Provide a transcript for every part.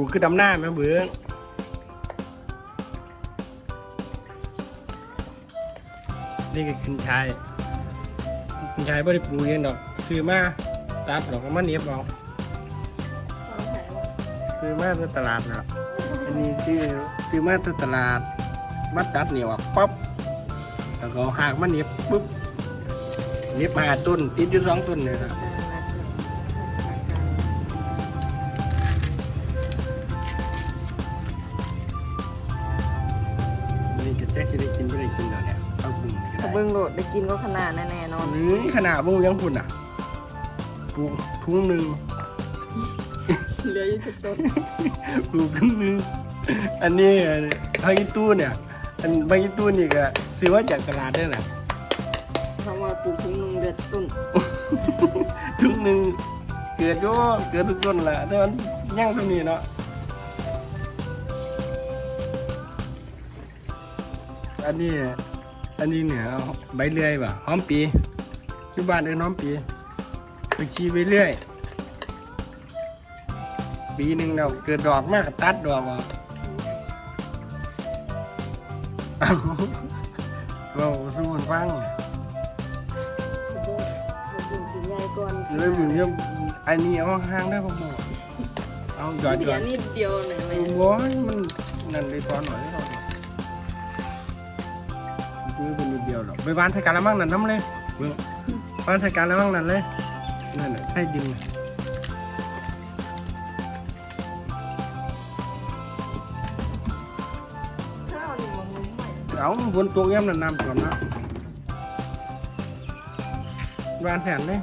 ลูคือดำหน้าแม่เบื้องนี่ก็ขึ้นชายขึ้นชายไม่ได้ปลูกเองดอกซื้อมาตัดดอกก็มาเนียบเอาซื้อมาจากตลาดนะอันนี้ซื้อซื้อมาจากตลาดมาตัดเหนียวออปแล้วก็หากมาเนียบปุ๊บเนียบมาต้นติดอยู่สองต้นเลยนะ นี่จะแจ็คจะได้กินไม่ได้กินแล้วเนี่ยเอาปรุงนี่ก็ถ้าได้เบิ่งโหลดได้กินก็ขนาดแน่ๆนอนอืมขนาดบุ้งยังพุ่นอะปลูกทุ่งหนึ่งเหลืออยู่ทุกต้นปลูกทุ่งหนึ่งอันนี้ใบอีตู้เนี่ย อันใบอีตู้นี่ก็ซื้อว่าจากตลาดได้แหละคำว่าปลูกทุ่งหนึงเดือดต้นทุ่งหนึ่งเกิดโย่เกิดทุกต้นแหละแต่มันย่างเท่านี้เนาะ อันนี้ อันนี้เนี่ยเอาใบเลื่อยป่ะหอมปีอยู่บ้านเอิ้นหอมปีไปขี่ไปเรื่อย ปีหนึ่งเราเกิดดอกมากก็ตัดดอกออกเอาเราสู้มันฟังเราปลูกสีใหญ่ก่อนเลยมึงเนี่ยอันนี้เอาห่างได้พ่อหมอเอาหยอดหเดี๋ยยอวดนิดเดียวหน่อยไหมโอ้ยมันนั่นเลยตอนหน่อยได้หรอ ไปบ้านใส่การละมั่งนั่นน้ำเลยเบิ่งบ้านใส่การละมั่งนั่นเลยนั่นน่ะใช่ดินน่ะเช้านี่มันมุ้งใหม่เอาฝนตกย่ำนั่นน้ำก่อนนะบ้านแผนเลย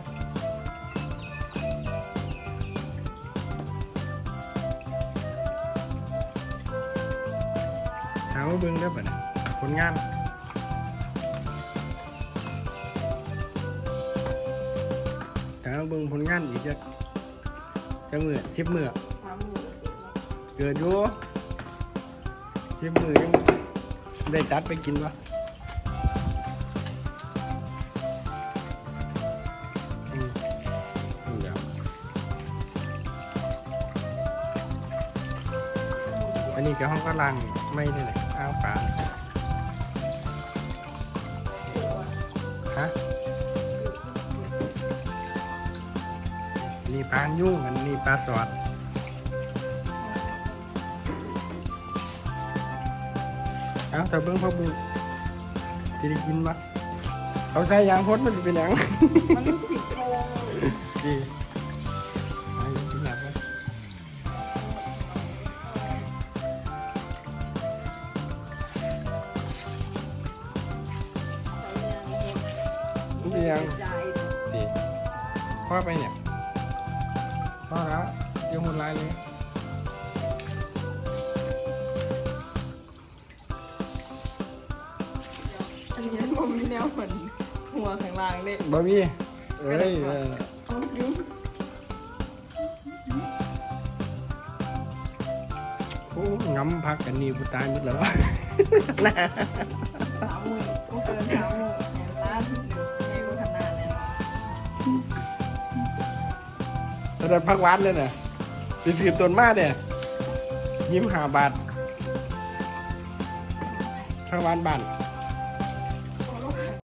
ถามว่าเบิ่งได้ป่ะเนี่ยผลงาน ถามว่าเบิ่งผลงานอีกจะจะเมื่อชิบมือสามหมื่นเจ็ดร้อยเกิดอยู่ชิบมือยังได้ตัดไปกินปะอันนี้ก็ห้องกำลังไม่ได้เลยอ้าวปลาฮะ นี่ปลายุ่งอันนี้ปลาสอดเอ้าแต่เบิ้งพ่อบุญจะได้กินปะเขาใส่ยางพดมันจะเป็นหยังมันสิบโมงดีไอ้กินหนักเลยใส่ยางกินยังจ่ายดีพ่อไปเนี่ยพ่อแล้วเดี๋ยวหมดลายเลยอันนี้ผมมีแนวเหมือนหั วข้างล่างเลยบะมี่เอ้ยเออเอายุ่งโอ้งำพักกันนี่กูตายหมดแล้วสามหมื่นก็เกินสามหมื่นแสนล้าน ตอนนั้นพักวัดเลยน่ะไปซื้อต้นมาเนี่ยยิ้มหาบาทพักวันบ้าน